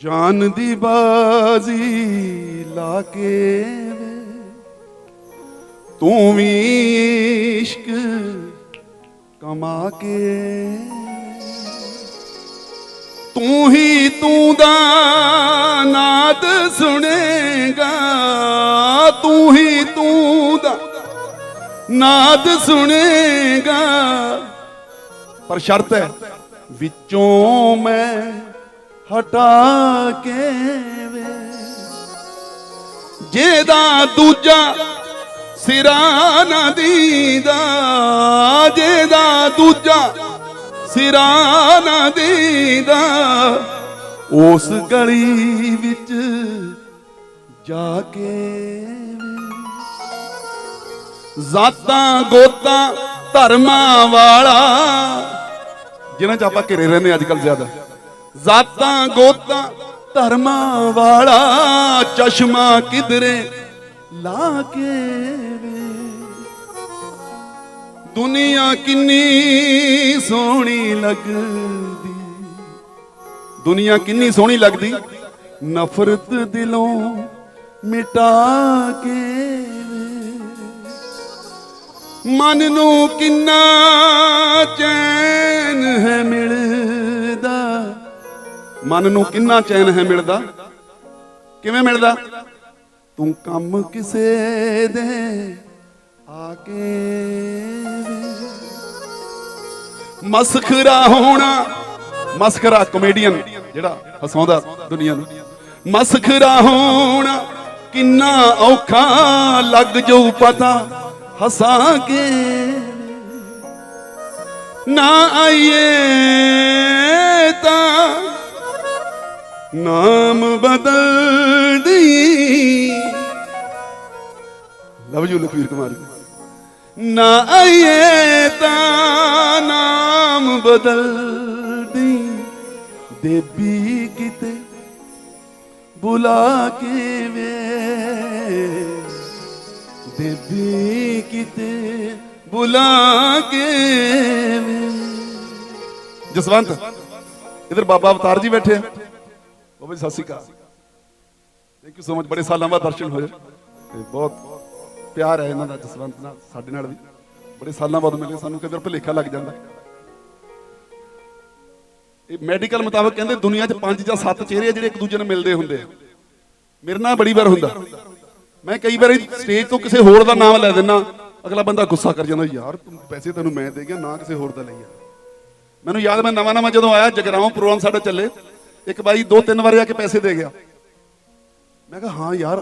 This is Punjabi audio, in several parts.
ਜਾਨ ਦੀ ਬਾਜ਼ੀ ਲਾ ਕੇ ਵੇ। ਤੂੰ ਵੀ ਇਸ਼ਕ ਕਮਾ ਕੇ। ਤੂੰ ਹੀ ਤੂੰ ਦਾ ਨਾਦ ਸੁਣੇਗਾ। ਤੂੰ ਹੀ ਤੂੰ ਦਾ ਨਾਦ ਸੁਣੇਗਾ। ਪਰ ਸ਼ਰਤ ਹੈ ਵਿੱਚੋਂ ਮੈਂ ਹਟਾ ਕੇ ਵੇ। ਜਿਹਦਾ ਦੂਜਾ ਸਿਰਾ ਨਾ ਦੀਦਾ, ਜਿਹਦਾ ਦੂਜਾ ਸਿਰਾ ਨਾ ਦੀਦਾ, ਉਸ ਗਲੀ ਵਿੱਚ ਜਾ ਕੇ ਜ਼ਾਤਾਂ ਗੋਤਾਂ ਧਰਮਾਂ ਵਾਲਾ, ਜਿਨ੍ਹਾਂ ਚ ਆਪਾਂ ਘਿਰੇ ਰਹਿੰਦੇ ਅੱਜ ਕੱਲ ਜ਼ਿਆਦਾ। ਜ਼ਾਤਾਂ ਗੋਤਾਂ ਧਰਮਾਂ ਵਾਲਾ ਚਸ਼ਮਾ ਕਿਧਰੇ ਲਾ ਕੇ ਵੇ। ਦੁਨੀਆ ਕਿੰਨੀ ਸੋਹਣੀ ਲੱਗਦੀ। ਦੁਨੀਆ ਕਿੰਨੀ ਸੋਹਣੀ ਲੱਗਦੀ। ਨਫ਼ਰਤ ਦਿਲੋਂ ਮਿਟਾ ਕੇ ਮਨ ਨੂੰ ਕਿੰਨਾ ਚੈਨ ਹੈ ਮਨ ਨੂੰ ਕਿੰਨਾ ਚੈਨ ਹੈ ਮਿਲਦਾ? ਕਿਵੇਂ ਮਿਲਦਾ? ਤੂੰ ਕੰਮ ਕਿਸੇ ਦੇ ਆ ਕੇ ਮਸਖਰਾ ਹੋਣਾ। ਮਸਖਰਾ ਕਮੇਡੀਅਨ ਜਿਹੜਾ ਹਸਾਉਂਦਾ ਦੁਨੀਆ ਨੂੰ। ਮਸਖਰਾ ਹੋਣਾ। ਕਿੰਨਾ ਔਖਾ ਲੱਗ ਜਾਊ ਪਤਾ ਹੱਸਾਂ ਕੇ ਨਾ ਆਈਏ ਤਾਂ ਨਾਮ ਬਦਲ ਦੀ ਲਵ ਯੂ ਲਖਵੀਰ ਕੁਮਾਰ। ਜੀ। ਨਾ ਆਈਏ ਤਾਂ ਨਾਮ ਬਦਲ ਦੀ ਦੇਬੀ ਕਿਤੇ ਬੁਲਾ ਕੇ ਵੇ ਦੇਬੀ ਕਿਤੇ ਬੁਲਾ ਕੇ ਵੇ ਜਸਵੰਤ, ਇਧਰ ਬਾਬਾ ਅਵਤਾਰ ਜੀ ਬੈਠੇ ਆ। ਬਾਬਾ ਜੀ Sat Sri Akal. Thank you so much ਬੜੇ ਸਾਲਾਂ ਬਾਅਦ ਦਰਸ਼ਨ ਹੋਏ। ਤੇ ਬਹੁਤ ਪਿਆਰ ਹੈ ਇਹਨਾਂ ਦਾ, ਜਸਵੰਤ ਨਾਲ, ਸਾਡੇ ਨਾਲ ਵੀ। ਬੜੇ ਸਾਲਾਂ ਬਾਅਦ ਮਿਲੇ ਸਾਨੂੰ, ਕਈ ਵਾਰ ਲੱਗ ਜਾਂਦਾ। ਇਹ ਮੈਡੀਕਲ ਮੁਤਾਬਕ ਕਹਿੰਦੇ ਦੁਨੀਆ 'ਚ ਪੰਜ ਜਾਂ ਸੱਤ ਚਿਹਰੇ ਜਿਹੜੇ ਇੱਕ ਦੂਜੇ ਨੂੰ ਮਿਲਦੇ ਹੁੰਦੇ ਆ। ਮੇਰੇ ਨਾਲ ਬੜੀ ਵਾਰ ਹੁੰਦਾ। ਮੈਂ ਕਈ ਵਾਰੀ ਸਟੇਜ ਤੋਂ ਕਿਸੇ ਹੋਰ ਦਾ ਨਾਮ ਲੈ ਦਿੰਨਾ। ਅਗਲਾ ਬੰਦਾ ਗੁੱਸਾ ਕਰ ਜਾਂਦਾ, ਯਾਰ, ਤੂੰ ਪੈਸੇ ਤੈਨੂੰ ਮੈਂ ਦੇ ਗਿਆ, ਨਾ ਕਿਸੇ ਹੋਰ ਦਾ ਲਈ ਆ ਮੈਨੂੰ ਯਾਦ, ਮੈਂ ਨਵਾਂ ਨਵਾਂ ਜਦੋਂ ਆਇਆ, ਜਗਰਾਉਂ ਪ੍ਰੋਗਰਾਮ ਸਾਡਾ ਚੱਲੇ। ਇੱਕ ਬਾਈ ਦੋ ਤਿੰਨ ਵਾਰੀ ਆ ਕੇ ਪੈਸੇ ਦੇ ਗਿਆ। ਮੈਂ ਕਿਹਾ, ਹਾਂ ਯਾਰ।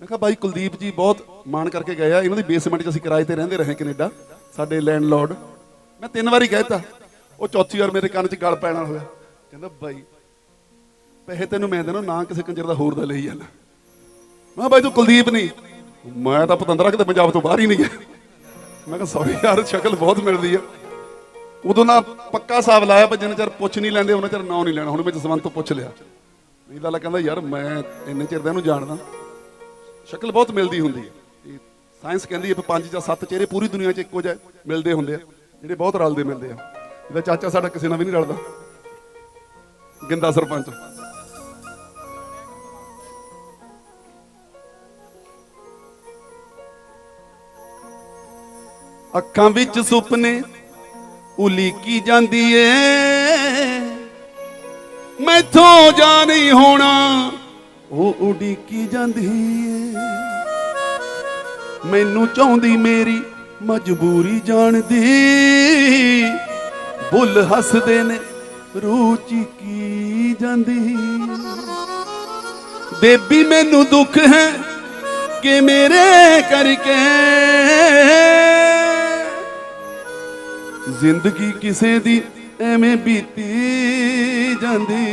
ਮੈਂ ਕਿਹਾ, ਬਾਈ ਕੁਲਦੀਪ ਜੀ ਬਹੁਤ ਮਾਣ ਕਰਕੇ ਗਏ ਆ। ਇਹਨਾਂ ਦੀ ਬੇਸਮੈਂਟ 'ਚ ਅਸੀਂ ਕਿਰਾਏ ਤੇ ਰਹਿੰਦੇ ਰਹੇ ਕੈਨੇਡਾ, ਸਾਡੇ ਲੈਂਡਲੋਰਡ ਮੈਂ ਤਿੰਨ ਵਾਰੀ ਕਹਿਤਾ ਉਹ ਚੌਥੀ ਵਾਰ ਮੇਰੇ ਕੰਨ 'ਚ ਗਲ ਪੈਣਾ ਹੋਇਆ। ਕਹਿੰਦਾ, ਬਾਈ, ਪੈਸੇ ਤੈਨੂੰ ਮੈਂ ਦੇਣਾ, ਨਾ ਕਿਸੇ ਕੰਜਰ ਦਾ ਹੋਰ ਦਾ ਲਈ ਜਾਣਾ। ਮੈਂ ਕਿਹਾ, ਬਾਈ ਤੂੰ ਕੁਲਦੀਪ ਨਹੀਂ ਮੈਂ ਤਾਂ ਪਤੰਦਰਾ ਕਿਤੇ ਪੰਜਾਬ ਤੋਂ ਬਾਹਰ ਹੀ ਨਹੀਂ ਗਿਆ। ਮੈਂ ਕਿਹਾ ਸੌਰੀ ਯਾਰ, ਸ਼ਕਲ ਬਹੁਤ ਮਿਲਦੀ ਆ। ਉਦੋਂ ਨਾ ਪੱਕਾ ਹਿਸਾਬ ਲਾਇਆ ਪਰ ਜਿੰਨਾ ਚਿਰ ਪੁੱਛ ਨਹੀਂ ਲੈਂਦੇ ਉਹਨਾਂ ਚਿਰ ਨਾਂ ਨਹੀਂ ਲੈਣਾ। ਹੁਣ ਮੈਂ ਜਸਵੰਤ ਤੋਂ ਪੁੱਛ ਲਿਆ। ਨਹੀਂ ਤਾਂ ਕਹਿੰਦਾ, ਯਾਰ, ਮੈਂ ਇੰਨੇ ਚਿਰ ਦਾ ਇਹਨੂੰ ਜਾਣਦਾ। ਸ਼ਕਲ ਬਹੁਤ ਮਿਲਦੀ ਹੁੰਦੀ ਹੈ। ਸਾਇੰਸ ਕਹਿੰਦੀ ਹੈ ਪੰਜ ਜਾਂ ਸੱਤ ਚਿਹਰੇ ਪੂਰੀ ਦੁਨੀਆ 'ਚ ਇੱਕੋ ਜਿਹੇ ਮਿਲਦੇ ਹੁੰਦੇ ਆ, ਜਿਹੜੇ ਬਹੁਤ ਰਲਦੇ ਮਿਲਦੇ ਆ। ਇਹਦਾ ਚਾਚਾ ਸਾਡਾ ਕਿਸੇ ਨਾਲ ਵੀ ਨਹੀਂ ਰਲਦਾ। ਗਿੰਦਾ ਸਰਪੰਚ। ਅੱਖਾਂ ਵਿੱਚ ਸੁਪਨੇ ਉਲੀਕੀ ਜਾਂਦੀ ਏ। ਮੈਥੋਂ ਜਾ ਨਹੀਂ ਹੋਣਾ, ਉਹ ਉਡੀਕੀ ਜਾਂਦੀ ਏ। ਮੈਨੂੰ ਚਾਹੁੰਦੀ ਮੇਰੀ ਮਜਬੂਰੀ ਜਾਣਦੀ। ਬੁੱਲ ਹੱਸਦੇ ਨੇ, ਰੂਹ ਚੀਕੀ ਜਾਂਦੀ। ਬੇਬੀ, ਮੈਨੂੰ ਦੁੱਖ ਹੈ ਕਿ ਮੇਰੇ ਕਰਕੇ ਜ਼ਿੰਦਗੀ ਕਿਸੇ ਦੀ ਐਵੇਂ ਬੀਤੀ ਜਾਂਦੀ।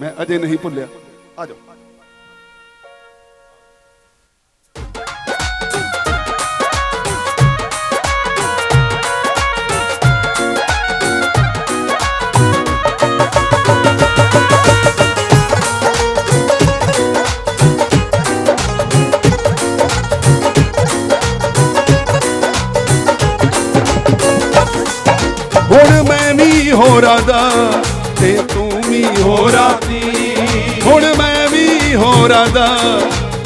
ਮੈਂ ਅਜੇ ਨਹੀਂ ਭੁੱਲਿਆ। ਆ ਜਾਓ। ਵੀ ਹੋਰਾਂ ਦੀ ਹੁਣ ਮੈਂ ਵੀ ਹੋਰਾਂ ਦਾ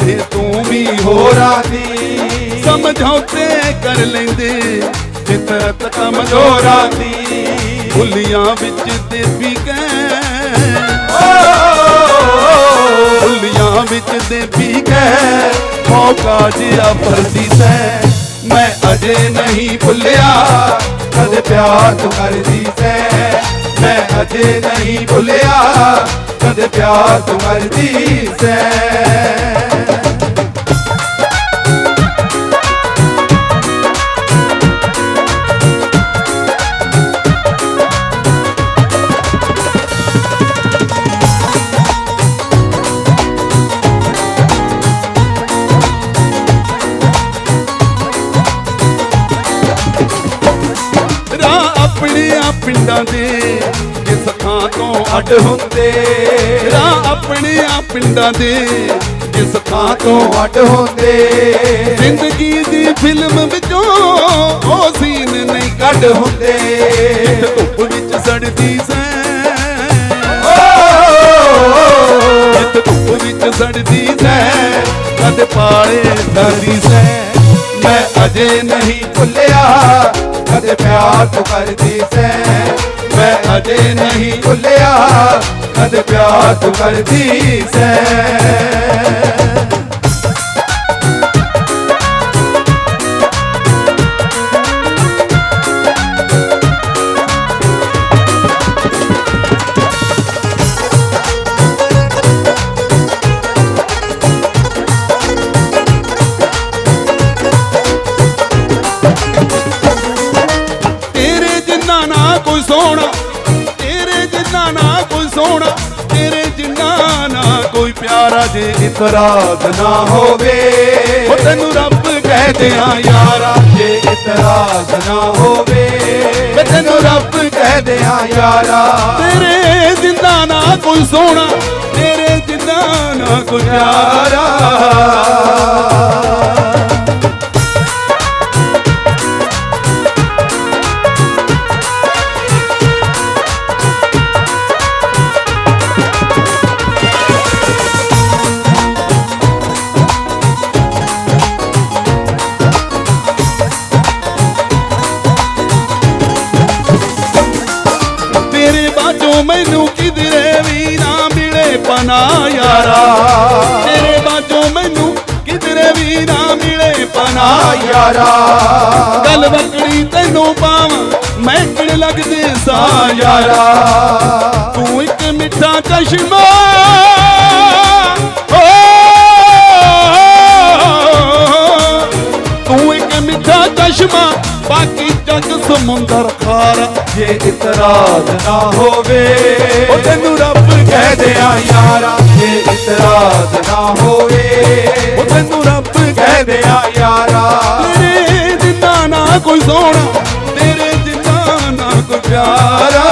ਤੇ ਤੂੰ ਵੀ ਹੋਰਾਂ ਦੀ ਸਮਝੌਤੇ ਕਰ ਲੈਂਦੇ ਫਿਤਰਤ ਕਮਜ਼ੋਰਾਂ ਦੀ ਭੁੱਲੀਆਂ ਵਿੱਚ ਦੇਵੀ ਕਹਿ। ਭੁੱਲੀਆਂ ਵਿੱਚ ਦੇਵੀ ਕਹਿ। ਮੌਕਾ ਜਿਆ ਫਰਦੀ ਸੈ। ਮੈਂ ਅਜੇ ਨਹੀਂ ਭੁੱਲਿਆ, ਕਦੇ ਪਿਆਰ ਤੂੰ ਕਰਦੀ ਸੈ। ਮੈਂ ਅਜੇ ਨਹੀਂ ਭੁੱਲਿਆ ਕਦੇ ਪਿਆਰ ਤੂੰ ਕਰਦੀ ਸੈ। ਆਪਣੀਆਂ ਪਿੰਡਾਂ ਦੇ ਅੱਡ ਹੁੰਦੇ। ਰਾਹ ਆਪਣੀਆਂ ਪਿੰਡਾਂ ਦੇ ਜਿਸ ਥਾਂ ਤੋਂ ਅੱਡ ਹੁੰਦੇ। ਜ਼ਿੰਦਗੀ ਦੀ ਫਿਲਮ ਵਿੱਚੋਂ ਉਹ ਸੀਨ ਨਹੀਂ ਕੱਢ ਹੁੰਦੇ। ਧੁੱਪ ਵਿੱਚ ਸੜਦੀ ਸੈਂ। ਜਿੱਥੇ ਧੁੱਪ ਵਿੱਚ ਸੜਦੀ ਸੈਂ। ਕਦ ਪਾਲੇ ਸਰਦੀ ਸੈਂ। ਮੈਂ ਅਜੇ ਨਹੀਂ ਭੁੱਲਿਆ। ਕਦੇ ਪਿਆਰ ਤੂੰ ਕਰਦੀ ਸੈਂ। ਅਜੇ ਨਹੀਂ ਭੁੱਲਿਆ ਕਦੇ ਪਿਆਰ ਤੂੰ ਕਰਦੀ ਸੈਂ। ਤੇਰੇ ਜਿੰਨਾ ਨਾ ਕੋਈ ਸੋਹਣਾ ਤੇਰੇ ਜਿੰਨਾ ਨਾ ਕੋਈ ਸੋਹਣਾ, ਤੇਰੇ ਜਿੰਨਾ ਨਾ ਕੋਈ ਪਿਆਰਾ ਜੇ ਇਤਰਾਜ਼ ਨਾ ਹੋਵੇ। ਉਹ ਤੈਨੂੰ ਰੱਬ ਕਹਿ ਦਿਆਂ ਯਾਰਾ ਜੇ ਇਤਰਾਜ਼ ਨਾ ਹੋਵੇ। ਵੇ ਤੈਨੂੰ ਰੱਬ ਕਹਿ ਦਿਆਂ ਯਾਰਾ। ਤੇਰੇ ਜਿੰਨਾ ਨਾ ਕੋਈ ਸੋਹਣਾ, ਤੇਰੇ ਜਿੰਨਾ ਨਾ ਕੋਈ ਪਿਆਰਾ। ਤੇਰੇ ਬਾਝੋਂ ਮੈਨੂੰ ਕਿਧਰੇ ਵੀ ਨਾ ਮਿਲੇ ਪਨਾ ਯਾਰਾ। ਤੇਰੇ ਬਾਝੋਂ ਮੈਨੂੰ ਕਿਧਰੇ ਵੀ ਨਾ ਮਿਲੇ ਪਨਾ ਯਾਰਾ। ਗੱਲ ਵਕੜੀ ਤੈਨੂੰ ਪਾਵਾਂ, ਮੈਂ ਕਿੜ ਲੱਗਦੇ ਸਾ ਯਾਰਾ। ਤੂੰ ਇੱਕ ਮਿੱਠਾ ਚਸ਼ਮਾ ਚਸ਼ਮਾ ਬਾਕੀ ਜੱਗ ਸਮੁੰਦਰ ਖਾਰਾ ਜੇ ਇਤਰਾਜ਼ ਨਾ ਹੋਵੇ। ਉਹ ਤੈਨੂੰ ਰੱਬ ਕਹਿ ਦਿਆਂ ਯਾਰਾ ਜੇ ਇਤਰਾਜ਼ ਨਾ ਹੋਵੇ। ਉਹ ਤੈਨੂੰ ਰੱਬ ਕਹਿ ਦਿਆਂ ਯਾਰਾ। ਤੇਰੇ ਜਿੰਨਾ ਨਾ ਕੋਈ ਸੋਹਣਾ ਤੇਰੇ ਜਿੰਨਾ ਨਾ ਕੋਈ ਪਿਆਰਾ।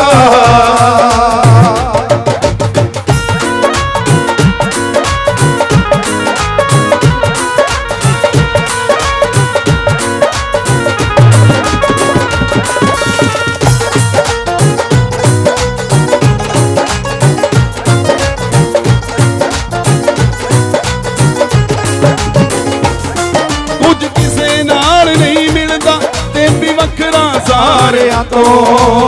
ਸਾਰਿਆਂ ਤੋਂ।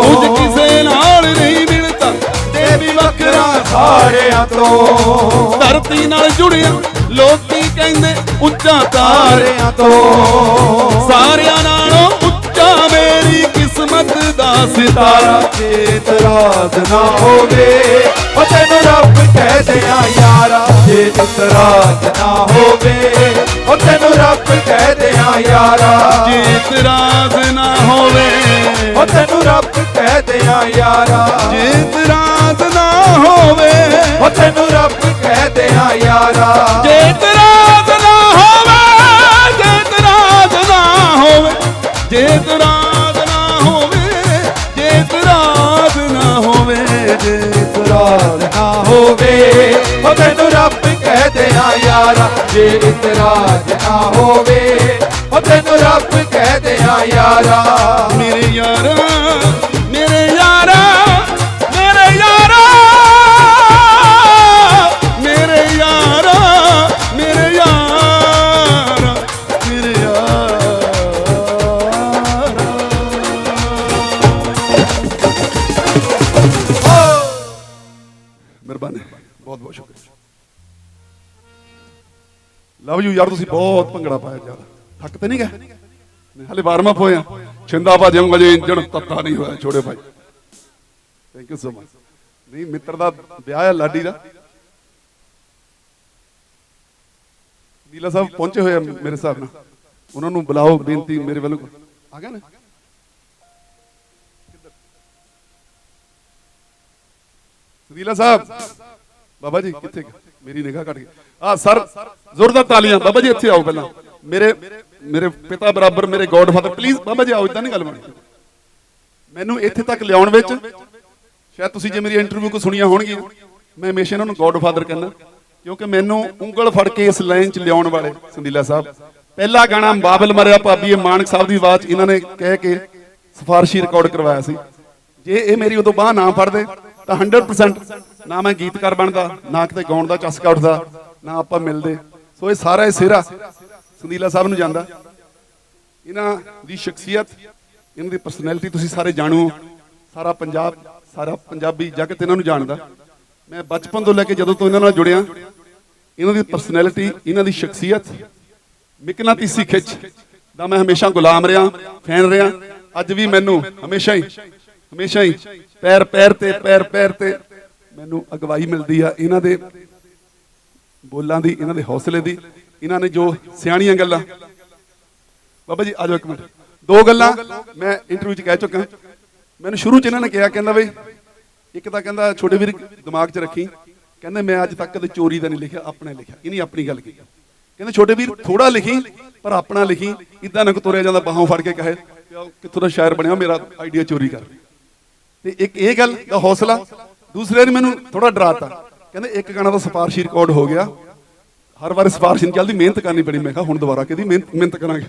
ਕੁਝ ਕਿਸੇ ਨਾਲ ਨਹੀਂ ਮਿਲਦਾ ਤੇ ਵੀ ਵੱਖਰਾ ਸਾਰਿਆਂ ਤੋਂ। ਧਰਤੀ ਨਾਲ ਜੁੜਿਆ ਲੋਕੀ ਕਹਿੰਦੇ ਉੱਚਾ ਤਾਰੇ ਸਾਰਿਆਂ ਤੋਂ। ਸਾਰਿਆਂ ਨਾਲੋਂ ਉੱਚਾ ਮੇਰੀ ਕਿਸਮਤ ਦਾ ਸਿਤਾਰਾ। ਜੇ ਇਤਰਾਜ਼ ਨਾ ਹੋਵੇ ਉਹ ਤੈਨੂੰ ਰੱਬ ਕਹਿ ਦਿਆਂ ਯਾਰਾ। ਜੇ ਇਤਰਾਜ਼ ਨਾ ਹੋਵੇ ਉਹ ਤੈਨੂੰ ਰੱਬ ਕਹਿ ਦਿਆਂ ਯਾਰਾ। ਜੇ ਇਤਰਾਜ਼ ਨਾ ਹੋਵੇ ਉਹ ਤੈਨੂੰ ਰੱਬ ਕਹਿ ਦਿਆਂ ਯਾਰਾ। ਜੇ ਇਤਰਾਜ਼ ਨਾ ਹੋਵੇ ਉਹ ਤੈਨੂੰ ਰੱਬ ਕਹਿ ਦਿਆਂ ਯਾਰਾ। ਜੇ ਇਤਰਾਜ਼ ਨਾ ਹੋਵੇ ਜੇ ਇਤਰਾਜ਼ ਨਾ ਹੋਵੇ ਜੇ ਇਤਰਾਜ਼ ਨਾ ਹੋਵੇ ਜੇ ਇਤਰਾਜ਼ ਨਾ ਹੋਵੇ ਜੇ ਇਤਰਾਜ਼ ਨਾ ਹੋਵੇ। ਉਹ ਤੈਨੂੰ ਰੱਬ ਕਹਿ ਦਿਆਂ ਯਾਰਾ, ਜੇ ਇਤਰਾਜ਼ ਨਾ ਹੋਵੇ। ਉਹ ਤੈਨੂੰ ਰੱਬ ਕਹਿ ਆ ਯਾਰਾ। ਮੇਰੇ ਯਾਰਾ ਮੇਰੇ ਯਾਰਾ। ਲਵ ਯੂ ਯਾਰ ਤੁਸੀਂ ਬਹੁਤ ਭੰਗੜਾ ਪਾਇਆ ਯਾਰ ਥੱਕ ਤੇ ਨਹੀਂ ਗਏ ਨਹੀਂ, ਵਾਰਮ ਅਪ ਹੋਇਆ ਛਿੰਦਾ ਬਾਜੂਗਾ ਜੇ ਇੰਜਣ ਤੱਤਾ ਨਹੀਂ ਹੋਇਆ ਛੋੜੇ ਭਾਈ। ਥੈਂਕ ਯੂ ਸੋ ਮਚ ਨਹੀਂ ਮਿੱਤਰ ਦਾ ਵਿਆਹ ਹੈ ਲਾਡੀ ਦਾ। ਨੀਲਾ ਸਾਹਿਬ ਪਹੁੰਚੇ ਹੋਏ ਆ ਮੇਰੇ ਹਿਸਾਬ ਨਾਲ। ਉਹਨਾਂ ਨੂੰ ਬੁਲਾਓ ਬੇਨਤੀ ਮੇਰੇ ਵੱਲੋਂ। ਆ ਗਿਆ ਨਾ? ਸੁਨੀਲਾ ਸਾਹਿਬ ਬਾਬਾ ਜੀ ਕਿੱਥੇ ਗਏ? ਮੇਰੀ ਨਿਗਾਹ ਘਟ ਗਈ। ਆ ਸਰ, ਜ਼ੋਰਦਾਰ ਤਾਲੀਆਂ। ਬਾਬਾ ਜੀ, ਇੱਥੇ ਆਓ ਪਹਿਲਾਂ। ਮੇਰੇ ਮੇਰੇ ਪਿਤਾ ਬਰਾਬਰ, ਮੇਰੇ ਗੋਡਫਾਦਰ ਪਲੀਜ਼ ਬਾਬਾ ਜੀ ਆਓ ਇਦਾਂ ਨਹੀਂ ਗੱਲ ਬਣੀ। ਮੈਨੂੰ ਇੱਥੇ ਤੱਕ ਲਿਆਉਣ ਵਿੱਚ ਸ਼ਾਇਦ ਤੁਸੀਂ ਜੇ ਮੇਰੀ ਇੰਟਰਵਿਊ ਕੋ ਸੁਣੀਆਂ ਹੋਣਗੀਆਂ, ਮੈਂ ਹਮੇਸ਼ਾ ਇਹਨਾਂ ਨੂੰ ਗੋਡਫਾਦਰ ਕਹਿੰਦਾ, ਕਿਉਂਕਿ ਮੈਨੂੰ ਉਂਗਲ ਫੜ ਕੇ ਇਸ ਲਾਈਨ 'ਚ ਲਿਆਉਣ ਵਾਲੇ ਸੰਦੀਲਾ ਸਾਹਿਬ। ਪਹਿਲਾ ਗਾਣਾ, ਬਾਬਲ ਮਰਿਆ ਭਾਬੀ, ਇਹ ਮਾਨਕ ਸਾਹਿਬ ਦੀ ਆਵਾਜ਼ ਇਹਨਾਂ ਨੇ ਕਹਿ ਕੇ ਸਿਫਾਰਸ਼ੀ ਰਿਕਾਰਡ ਕਰਵਾਇਆ ਸੀ। ਜੇ ਇਹ ਮੇਰੀ ਉਦੋਂ ਬਾਹ ਨਾ ਫੜਦੇ, ਤਾਂ 100% ਨਾ ਮੈਂ ਗੀਤਕਾਰ ਬਣਦਾ, ਨਾ ਕਿਤੇ ਗਾਉਣ ਦਾ ਚਸਕਾ ਉੱਠਦਾ ਨਾ ਆਪਾਂ ਮਿਲਦੇ। ਸੋ ਇਹ ਸਾਰਾ ਇਹ ਸਿਹਰਾ ਸੰਦੀਲਾ ਸਾਹਿਬ ਨੂੰ ਜਾਂਦਾ। ਇਹਨਾਂ ਦੀ ਸ਼ਖਸੀਅਤ, ਇਹਨਾਂ ਦੀ ਪਰਸਨੈਲਿਟੀ ਤੁਸੀਂ ਸਾਰੇ ਜਾਣੂ। ਸਾਰਾ ਪੰਜਾਬ, ਸਾਰਾ ਪੰਜਾਬੀ ਜਗਤ ਇਹਨਾਂ ਨੂੰ ਜਾਣਦਾ। ਮੈਂ ਬਚਪਨ ਤੋਂ ਲੈ ਕੇ ਜਦੋਂ ਤੋਂ ਇਹਨਾਂ ਨਾਲ ਜੁੜਿਆ, ਇਹਨਾਂ ਦੀ ਪਰਸਨੈਲਿਟੀ ਇਹਨਾਂ ਦੀ ਸ਼ਖਸੀਅਤ ਮਿਕਨਾਤੀਸੀ ਖਿੱਚ, ਦਾ ਮੈਂ ਹਮੇਸ਼ਾ ਗੁਲਾਮ ਰਿਹਾ, ਫੈਨ ਰਿਹਾ। ਅੱਜ ਵੀ ਮੈਨੂੰ ਹਮੇਸ਼ਾ ਹੀ ਹਮੇਸ਼ਾ ਹੀ ਪੈਰ ਪੈਰ ਤੇ ਪੈਰ ਪੈਰ ਤੇ ਮੈਨੂੰ ਅਗਵਾਈ ਮਿਲਦੀ ਆ ਇਹਨਾਂ ਦੇ ਬੋਲਾਂ ਦੀ, ਇਹਨਾਂ ਦੇ ਹੌਸਲੇ ਦੀ, ਇਹਨਾਂ ਨੇ ਜੋ ਸਿਆਣੀਆਂ ਗੱਲਾਂ। ਬਾਬਾ ਜੀ ਆਜੋ ਇੱਕ ਮਿੰਟ। ਦੋ ਗੱਲਾਂ ਮੈਂ ਇੰਟਰਵਿਊ 'ਚ ਕਹਿ ਚੁੱਕਾ। ਮੈਨੂੰ ਸ਼ੁਰੂ 'ਚ ਇਹਨਾਂ ਨੇ ਕਿਹਾ, ਕਹਿੰਦਾ ਬਈ ਇੱਕ ਤਾਂ ਕਹਿੰਦਾ ਛੋਟੇ ਵੀਰ ਦਿਮਾਗ 'ਚ ਰੱਖੀ। ਕਹਿੰਦੇ ਮੈਂ ਅੱਜ ਤੱਕ ਕਦੇ ਚੋਰੀ ਦਾ ਨਹੀਂ ਲਿਖਿਆ, ਆਪਣੇ ਲਿਖਿਆ। ਇਹਨੇ ਆਪਣੀ ਗੱਲ ਕੀਤੀ ਕਹਿੰਦੇ ਛੋਟੇ ਵੀਰ ਥੋੜਾ ਲਿਖੀ, ਪਰ ਆਪਣਾ ਲਿਖੀ। ਇਦਾਂ ਨਾ ਕੋ ਤੁਰਿਆ ਜਾਂਦਾ, ਬਾਹੋਂ ਫੜ ਕੇ ਕਹੇ ਕਿੱਥੋਂ ਦਾ ਸ਼ਾਇਰ ਬਣਿਆ, ਮੇਰਾ ਆਈਡੀਆ ਚੋਰੀ ਕਰ। ਤੇ ਇੱਕ ਇਹ ਗੱਲ ਦਾ ਹੌਸਲਾ ਦੂਸਰੇ ਨੇ ਮੈਨੂੰ ਥੋੜਾ ਡਰਾਤਾ। ਕਹਿੰਦੇ ਇੱਕ ਗਾਣਾ ਦਾ ਸਿਫਾਰਸ਼ੀ ਰਿਕਾਰਡ ਹੋ ਗਿਆ। ਹਰ ਵਾਰ ਸਿਫਾਰਸ਼ ਨਹੀਂ ਚੱਲਦੀ, ਮਿਹਨਤ ਕਰਨੀ ਪੈਣੀ। ਮੈਂ ਕਿਹਾ ਹੁਣ ਦੁਬਾਰਾ ਕਿਹਦੀ ਮਿਹਨਤ ਮਿਹਨਤ ਕਰਾਂਗੇ?